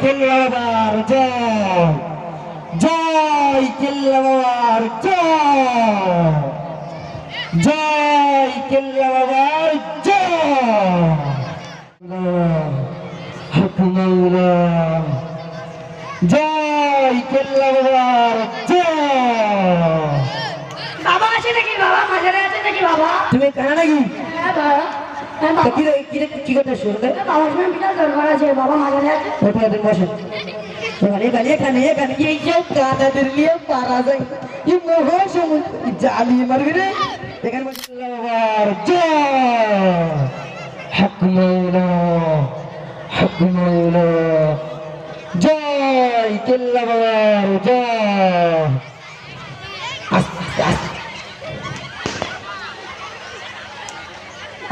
কেল্লা বাবার জয়। জয় কেল্লা বাবার জয় জয়। কেল্লা বাবার জয় জয় কেল্লা বাবার জয়। বাবা আছে নাকি? বাবা মাঝারে আছে নাকি? বাবা? তুমি কানা নাকি? হ্যাঁ বাবা। কি রে- কি রে- কি করতে শুনতে বাবার সঙ্গে বিরাট দরকার আছে বাবা মাঝারে আছে ওঠে তুমি বসে। এখানে এখানে এই যে কানাদের নিয়ে পারা যায়। এই মহাসমুদ্র জালি মারবি রে। এখানে হক মৌলা হক মৌলা। জয় কেল্লা বাবার জয় আস্তে আস্তে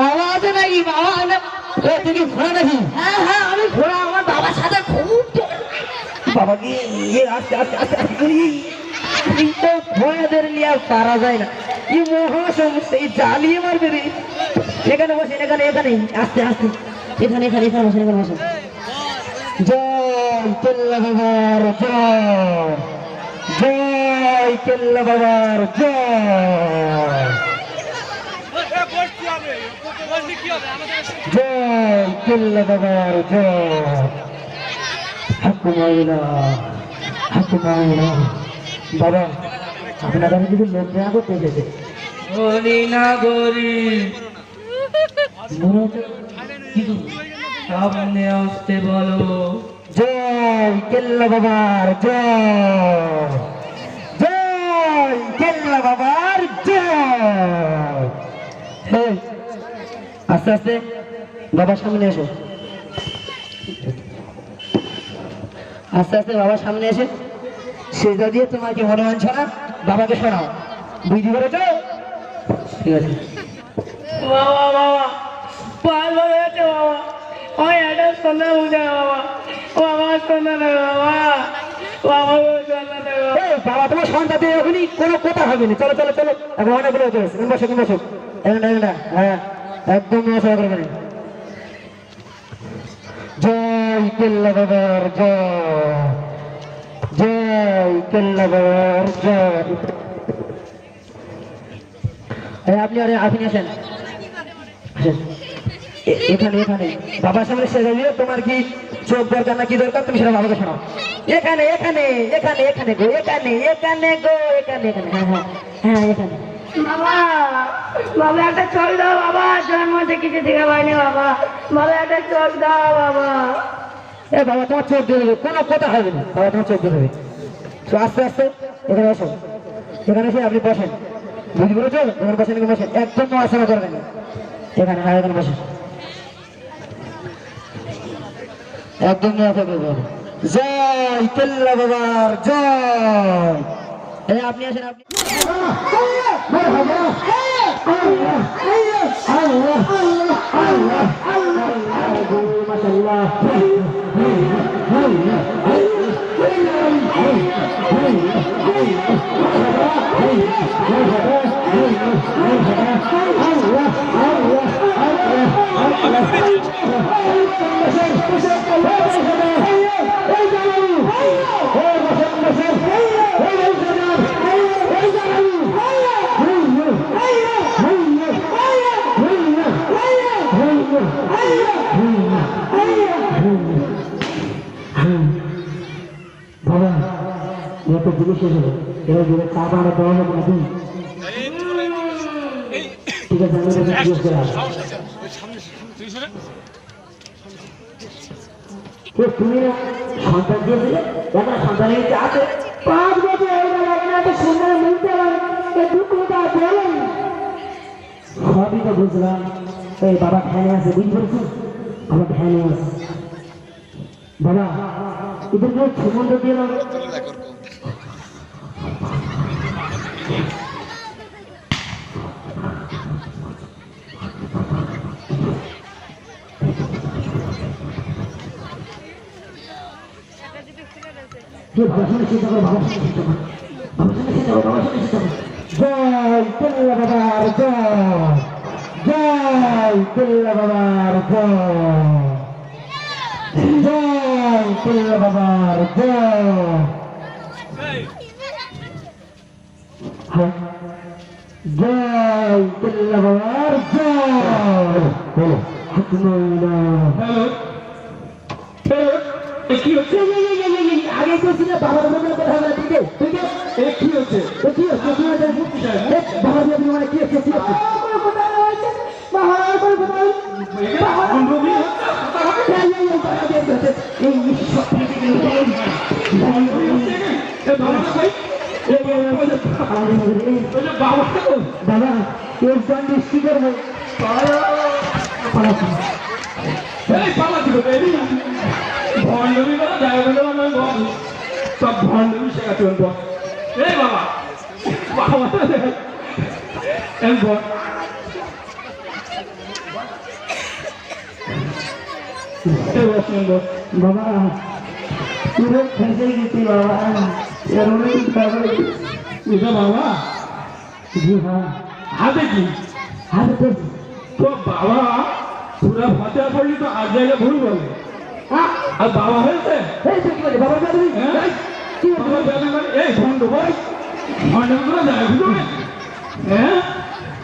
আওয়াজ নাকি বাবা তুই কি ঘোড়া নাকি? হ্যাঁ হ্যাঁ আমি ঘোড়া। আমার বাবার সাথে খুব বাবা কি এ আস্তে আস্তে আস্তে আস্তে ভয়াদের লিয়া পারা যায় না। এই মহা সমস্যা এই জ্বালিয়ে মারবে রে। এখানে বসে এখানে এখানে। আস্তে আস্তে। এখানে এখানে এখানে বসে এখানে বসে। জয় কেল্লা বাবার জয়। জয় কেল্লা বাবার জয়। জয় কেল্লা বাবার, জয়। হাকুমাইলা হাকুমাইলা বাবা আপনার কাছে যদি লোক দেওয়া করতে হরি না গরি মনে কিছু সামনে আসতে বলো জয় কেল্লা বাবার জয় এই, আস্তে আস্তে। বাবার সামনে এসো। আস্তে আস্তে বাবার সামনে এসে সেজা দিয়ে তোমাকে হনুমান ছড়া বাবাকে শোনাও। বুঝতে পেরেছ? ঠিক আছে। বাবা বাবা পাল বাবা। ওই একটা সোনা বুঝে বাবা। বাবা সোনা দেবে বাবা। বাবা গো বাবা। তোমার সন্ধ্যা দিয়ে এখনই কোনো কথা হবে না। চলো চলো চলো। এখন অনেকগুলো চলেছে তুমি বসো বসো। এখন এখন হ্যাঁ। একদম করবে জয় কেল্লা বাবার জয়। কেল্লা বাবার জয়। আপনি আরে আপনি আসেন। এখানে এখানে। বাবার সামনে সেজে দিয়ে তোমার কি চোখ দরকার না কি দরকার? তুমি সেটা বাবাকে শোনাও। এখানে এখানে এখানে এখানে গো, এখানে এখানে গো, এখানে এখানে। হ্যাঁ হ্যাঁ হ্যাঁ এখানে। বাবা বাবা, একটা চোখ দাও বাবা, জন্ম থেকে কিছু দেখা পাইনি বাবা। বাবা, একটা চোখ দাও বাবা। এ বাবা, তোমার চোখ দিয়ে দেবে, কোনো কথা হবে না। বাবা, তোমার চোখ দিয়ে দেবে। আস্তে আস্তে, এখানে বসো এখানে এসে আপনি বসেন। বুঝতে পেরেছ? এখানে বসেন এখানে বসেন। একদম আলোচনা করবেন এখানে হ্যাঁ এখানে বসেন। একদম জয় কেল্লা বাবার, জয়। এই আপনি আসেন আপনি বাবা এত জিনিস এসেছে এবার চা পাড়া দেওয়া হবে নাকি? ঠিক আছে আমি তোকে জিজ্ঞেস করলাম এ, তুমি না সন্তান দিয়েছিলে এখন সন্তানের ইচ্ছে আছে। পাঁচ বাবা ধ্যানে আছে বাবা এদেরকে সুমন্ত্র দিয়ে দাও তুই বাবার সঙ্গে চিন্তা করো বাবার সঙ্গে চিন্তা কি হচ্ছে আগে করছিল বাবার সামনে কথা বলে ঠিক আছে ঠিক আছে এ কি হচ্ছে তো কি হচ্ছে কি হচ্ছে মুক্তি সাহেব বাবা মানে কি হচ্ছে কি হচ্ছে বন্ধুবি হচ্ছে এই ঈশ্বর এ বাবা ভাই ওই যে বাবা তো বাবা এক জন বৃষ্টি করব এই পালা দিল বেরি ভণ্ডবি করা যায় বলে আমার বল সব ভণ্ডবি হবে বল এই বাবা বাবা এই বল বাবা পুরো ফেসে গেছি বাবা এর অনেক বাবা বাবা জি হ্যাঁ হাতে কি হাত তো বাবা পুরা ভাতে পড়লি তো আর জায়গায় ভুল বলে? আর বাবা হয়েছে? এই তো কি বলে বাবা কাছে হ্যাঁ? কি বাবা বেলা মানে এই ভণ্ড ভাই ভণ্ড করে যায় হ্যাঁ?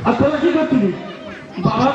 আর তোরা কি করছিলি? বাবা